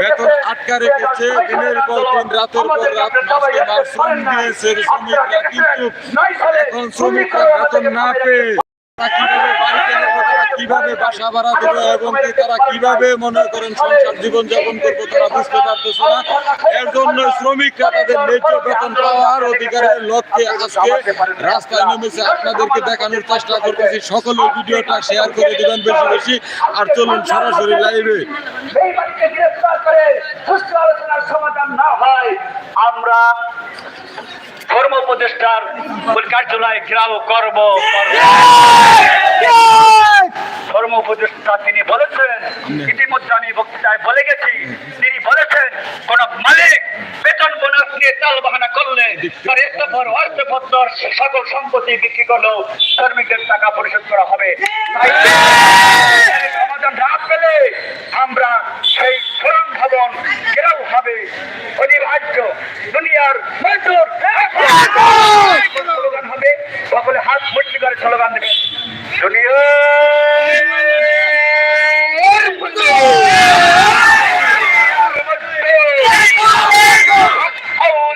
বেতন আটকা রেখেছে, দিনের পর দিন, রাতের পর রাত, মাসকে মাস শ্রম দিয়েছে শ্রমিকরা কিন্তু এখন শ্রমিকরা বেতন না পেয়ে কীভাবে বাসা ভাড়া দেবে এবং কি তারা কীভাবে মনে করেন সংসার জীবন যাপন করব তারা বুঝতে পারতেছে না। এর জন্য শ্রমিকরা তাদের ন্যায্য বেতন পাওয়ার অধিকারের লক্ষ্যে আজকে রাস্তায় নেমেছে। আপনাদেরকে দেখানোর চেষ্টা করতেছি। সকলে ভিডিওটা শেয়ার করে দিবেন বেশি বেশি। আর চলুন সরাসরি লাইভে সমাধান না হয় আমরা ধর্ম উপদেষ্টার কার্যালয়ে ঘেরাও করব ধর্ম উপদেষ্টা তিনি বলেছেন ইতিমধ্যে আমি বক্তৃতায় বলে গেছি তিনি বলেছেন কোন মালিক বেতন বোনাস নিয়ে তাল অর্থপত্র সকল সম্পত্তি বিক্রি করলেও শ্রমিকদের টাকা পরিশোধ করা হবে। সমাধান না পেলে আমরা সেই শ্রম ভবন ঘেরাও হবে। অনিবার্য। দুনিয়ার মজদুর স্লোগান হবে। সকলে হাত করে স্লোগান দেবে।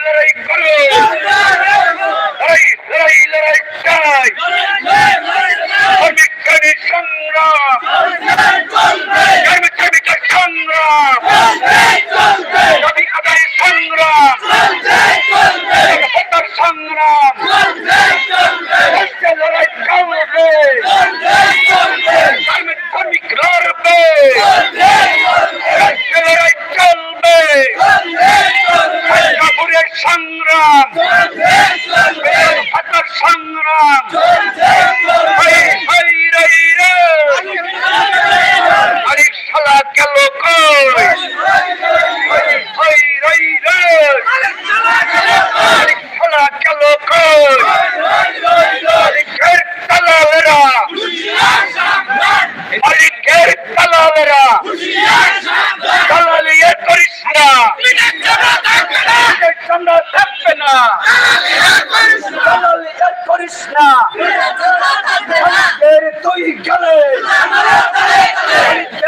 লড়াই করো লড়াই লড়াই লড়াই চাই শ্রমিক সংগ্রাম শ্রমিকের সংগ্রাম দাবি আদায় সংগ্রাম নিরাপত্তার সংগ্রাম রাষ্ট্র লড়াই চলবে শ্রমিক শ্রমিক লড়বে রাষ্ট্র লড়াই চলবে কাপুরের সংগ্রাম নিরাপত্তার সংগ্রাম হাই হাই রে রে আরে শালা গেল কই হাই হাই রে রে আরে শালা গেল কই আরে ঘের তালালেরা আরে ঘের তালালেরা তালালিয়ে করিস না সামনে থাকবে না তালালিয়ে করিস না এর তুই গেলে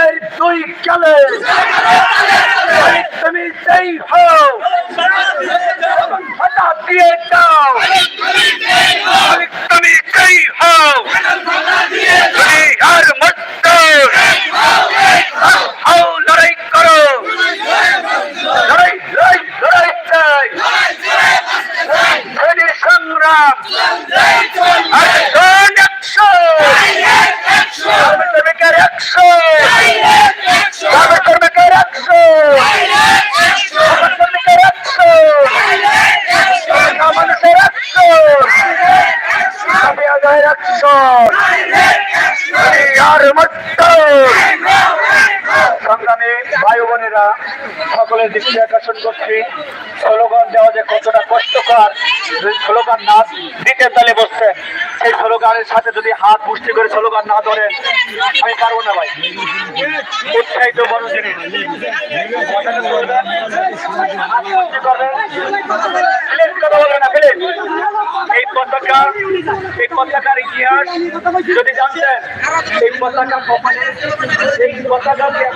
এর তুই গেলে তুমি সেই হও হটা দিয়ে দাও তুমি সেই হও তুমি আর মত হও লড়াই করো লড়াই লড়াই লড়াই চাই এদের সংগ্রাম একশো একশো শ্রমিকের একশো শ্রমিকের একশো মানুষের একশো আদায়ের একশো আর মত সংগ্রামী ভাই বোনেরা দৃষ্টি আকর্ষণ করছি স্লোগান দেওয়া যে কতটা কষ্টকর স্লোগান না দিতে তাহলে বসছেন সেই স্লোগানের সাথে যদি হাত মুষ্টি করে স্লোগান না ধরেন, আমি পারব না ভাই উৎসাহিত। প্লিজ কথা প্লিজ। এই পতাকা এই পতাকার ইতিহাস যদি জানতেন, এই পতাকা কখনো এই পতাকাকে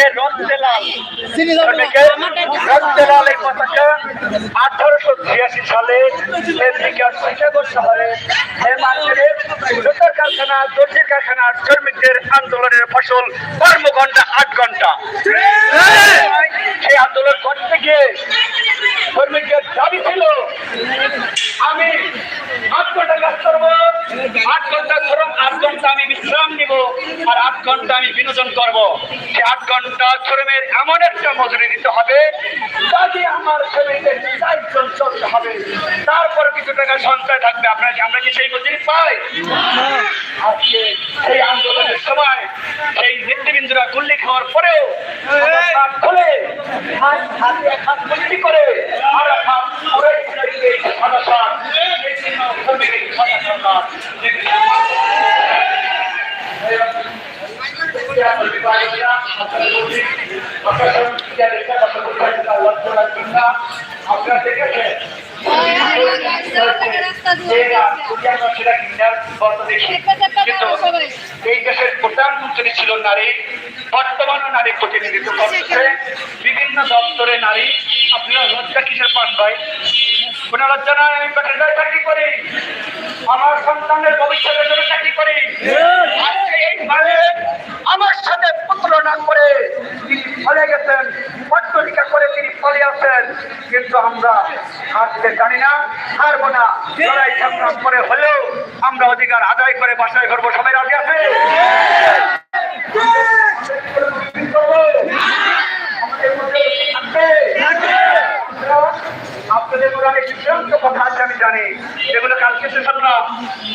প্রচার করেন কারণ কি ধর্মিকের রক্তেলাল ধর্মিকের রক্তেলাল এই পতাকা আঠারোশো ছিয়াশি সালে আমেরিকার শিকাগো শহরে মার্কেটের জুতার কারখানা দর্জির কারখানা শ্রমিকদের আন্দোলনের ফসল কর্মঘণ্টা আট ঘণ্টা সেই আন্দোলন করতে গিয়ে শ্রমিকদের দাবি ছিল আমি আট ঘণ্টা কাজ করব। আট ঘণ্টা শ্রম আট ঘণ্টা আমি বিশ্রাম নিব আর আট ঘণ্টা আমি বিনোদন করব। সে আট ঘণ্টা শ্রমের এমন একটা মজুরি দিতে হবে তাতে আমার শ্রমিকের চারজন চলতে হবে। তারপর কিছু টাকা সঞ্চয় থাকবে, আপনার আমরা কি সেই মজুরি পাই? আজকে সেই আন্দোলনের সময় সেই নেতৃবৃন্দরা গুল্লি খাওয়ার পরেও খুলে হাত হাতে হাত মুষ্টি করে, আর হাত পুরো শরীরে এই দেশের প্রধানমন্ত্রী ছিল নারী, বর্তমানে নারী প্রতিনিধিত্ব করতেছে বিভিন্ন দপ্তরে নারী, আপনারা লজ্জা কিসের পান ভাই? কোন লজ্জা নয় আমি করি। আমার সন্তানের ভবিষ্যতের জন্য চাকরি করি? আমার সাথে প্রতারণা করে তিনি ফলে গেছেন। পত্রিকা করে তিনি ফলে আছেন কিন্তু আমরা হারতে জানি না হারবো না। লড়াই সংগ্রাম করে হলেও আমরা অধিকার আদায় করে বাসায় করব সবাই রাজি আছে আমাদের মধ্যে থাকবে। আপনাদের মধ্যে অনেক বিভ্রান্ত কথা আছে, আমি জানি। যেগুলো কালকে শেষ করলাম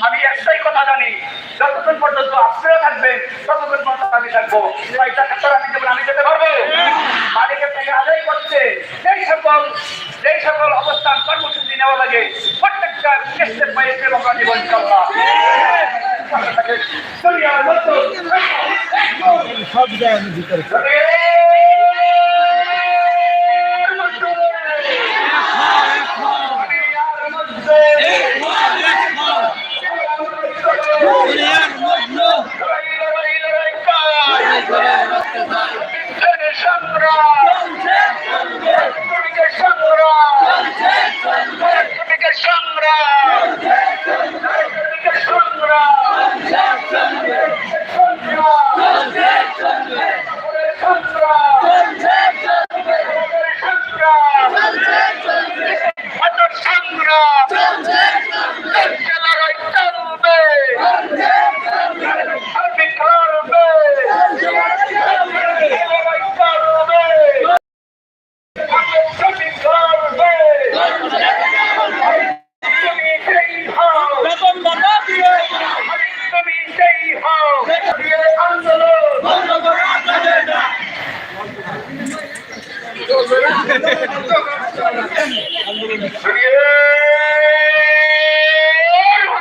আমি একটাই কথা জানি, যতক্ষণ পর্যন্ত আপনারা থাকবেন, ততক্ষণ পর্যন্ত আমি থাকব। টাকা ছাড়া আমি যেমন আমি যেতে পারব, মালিকের থেকে আদায় করতে যেই সকল যেই সকল অবস্থান, কর্মসূচি নেওয়া লাগে, প্রত্যেকটা চেষ্টা পাই এবং জীবন চলবা সব জায়গায় ভিতরে আন্দোলন